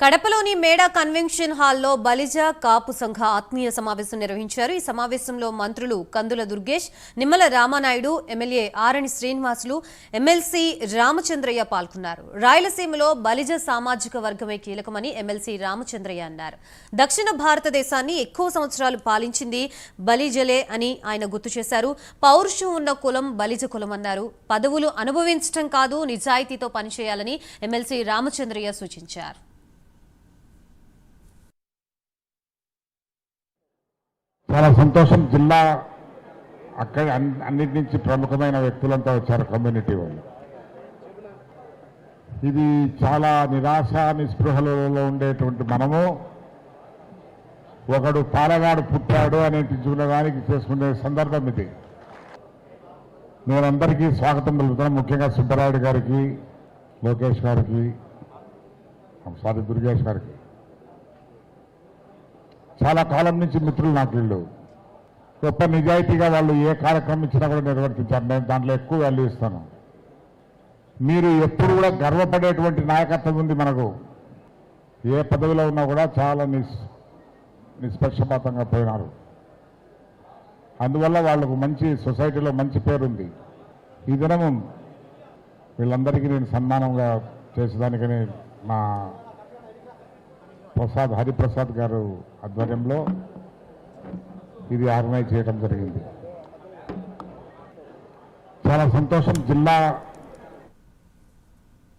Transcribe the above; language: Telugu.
కడపలోని మేడా కన్వెన్షన్ హాల్లో బలిజ కాపు సంఘ ఆత్మీయ సమావేశం నిర్వహించారు. ఈ సమావేశంలో మంత్రులు కందుల దుర్గేష్ నిమ్మల రామానాయుడు ఎమ్మెల్యే ఆరణి శ్రీనివాసులు ఎమ్మెల్సీ రామచంద్రయ్య పాల్గొన్నారు. రాయలసీమలో బలిజ సామాజిక వర్గమే కీలకమని ఎమ్మెల్సీ రామచంద్రయ్య అన్నారు. దక్షిణ భారతదేశాన్ని ఎక్కువ సంవత్సరాలు పాలించింది బలిజలే అని ఆయన గుర్తు చేశారు. పౌరుషం ఉన్న కులం బలిజ కులం అన్నారు. పదవులు అనుభవించడం కాదు నిజాయితీతో పనిచేయాలని ఎమ్మెల్సీ రామచంద్రయ్య సూచించారు. చాలా సంతోషం. జిల్లా అక్కడ అన్- అన్నిటి నుంచి ప్రముఖమైన వ్యక్తులంతా వచ్చారు కమ్యూనిటీ వాళ్ళు. ఇది చాలా నిరాశ నిస్పృహలలో ఉండేటువంటి మనము. ఒకడు పాలగాడు పుట్టాడు అనే దానికి చేసుకునే సందర్భం ఇది. నేనందరికీ స్వాగతం పలుకుతున్నాను. ముఖ్యంగా సుబ్బరాయుడు గారికి లోకేష్ గారికి సారీ దుర్గేష్ గారికి. చాలా కాలం నుంచి మిత్రులు నాకు వీళ్ళు. గొప్ప నిజాయితీగా వాళ్ళు ఏ కార్యక్రమం ఇచ్చినా కూడా నిర్వర్తించారు నేను దాంట్లో ఎక్కువ వాల్యూ ఇస్తాను. మీరు ఎప్పుడు కూడా గర్వపడేటువంటి నాయకత్వం ఉంది మనకు. ఏ పదవిలో ఉన్నా కూడా చాలా నిస్ నిష్పక్షపాతంగా పోయినారు. అందువల్ల వాళ్ళకు మంచి సొసైటీలో మంచి పేరుంది. ఈ దినము వీళ్ళందరికీ నేను సన్మానంగా చేసేదానికని మా ప్రసాద్ హరిప్రసాద్ గారు ఆధ్వర్యంలో ఇది ఆర్గనైజ్ చేయడం జరిగింది. చాలా సంతోషం. జిల్లా